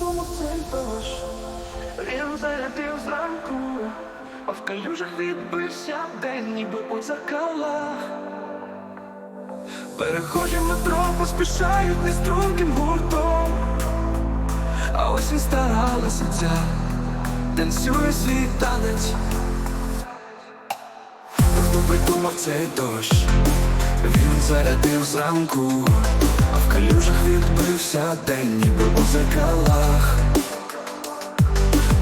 тому цей Він зарядив зранку, а в калюжах відбився день, ніби у дзеркалах. Переходять метро, поспішають неструнким гуртом, а ось він старалася ця, танцює свій танець. Придумав цей дощ? Він зарядив зранку, в калюжах відбився день, ніби у зеркалах.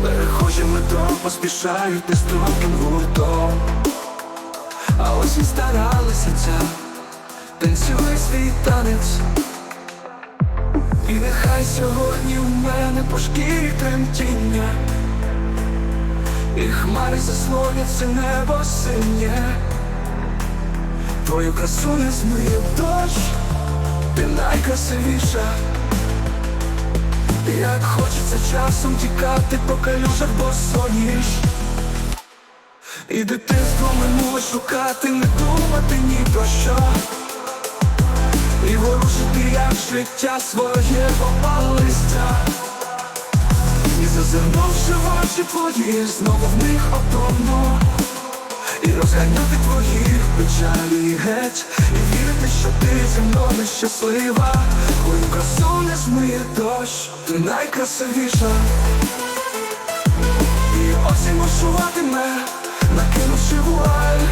Перехожі метро поспішають неструнким гуртом, а ось і старалися ця, танцює свій танець. І нехай сьогодні в мене по шкірі тремтіння, і хмари заслонять це небо синє. Твою красу не змиє дощ, ти найкрасивіша. Як хочеться часом тікати по калюжах босоніж І дитинство минуле шукати, не думати ні про що. І ворушити як життя своє попало листя І зазирнувши в очі знову в них отону і розганяти твої печалі геть. І вірити, що ти зі мною щаслива. Твою красу не змиє дощ, ти найкрасивіша. І осінь бушуватиме, накинувши вуаль.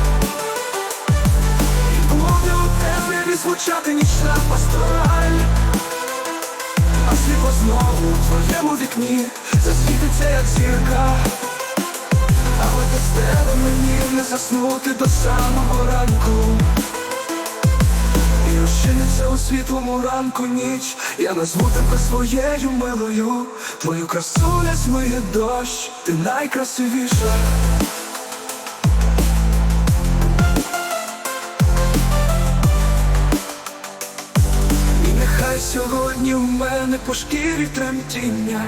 І буде у темряві звучати нічна пастораль. А світло знову в твоєму вікні. Засвітиться, як зірка без тебе мені не заснути до самого ранку. І розчиниться у світлому ранку ніч. Я назву тебе своєю милою. Твою красу не змиє дощ, ти найкрасивіша. І нехай сьогодні в мене по шкірі тремтіння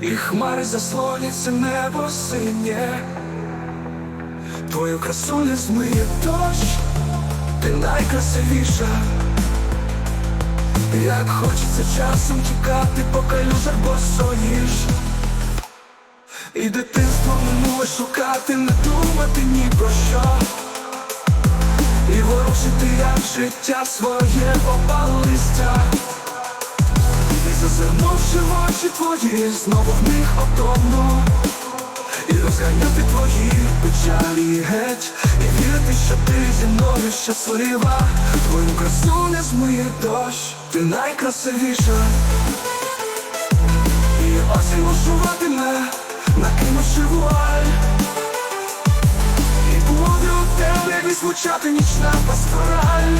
і хмари заслонять це небо синє. Твою красу не змиє дощ, ти найкрасивіша. Як хочеться часом тікати по калюжах босоніж І дитинство минуле шукати, не думати ні про що. І ворушити як життя своє попало листя і зазирнувши очі твої, знову в них отону І розганяти твої печалі геть. І вірити, що ти зі мною щаслива. Твою красу не змиє дощ, ти найкрасивіша. І осінь бушуватиме, накинувши вуаль. І буде у темряві звучати нічна пастораль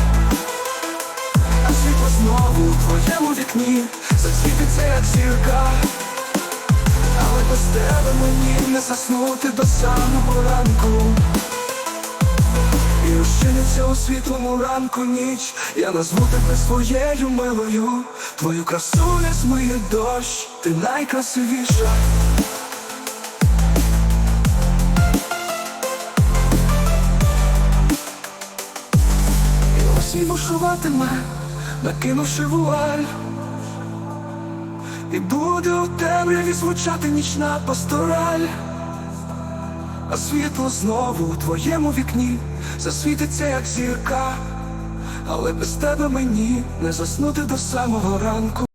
у твоєму вікні. Засвітиться як зірка. Але без тебе мені не заснути до самого ранку. І розчиниться у світлому ранку ніч. Я назву тебе своєю милою. Твою красу не змиє дощ, ти найкрасивіша. І осінь бушуватиме, накинувши вуаль І буде у темряві звучати нічна пастораль. А світло знову у твоєму вікні засвітиться, як зірка. Але без тебе мені не заснути до самого ранку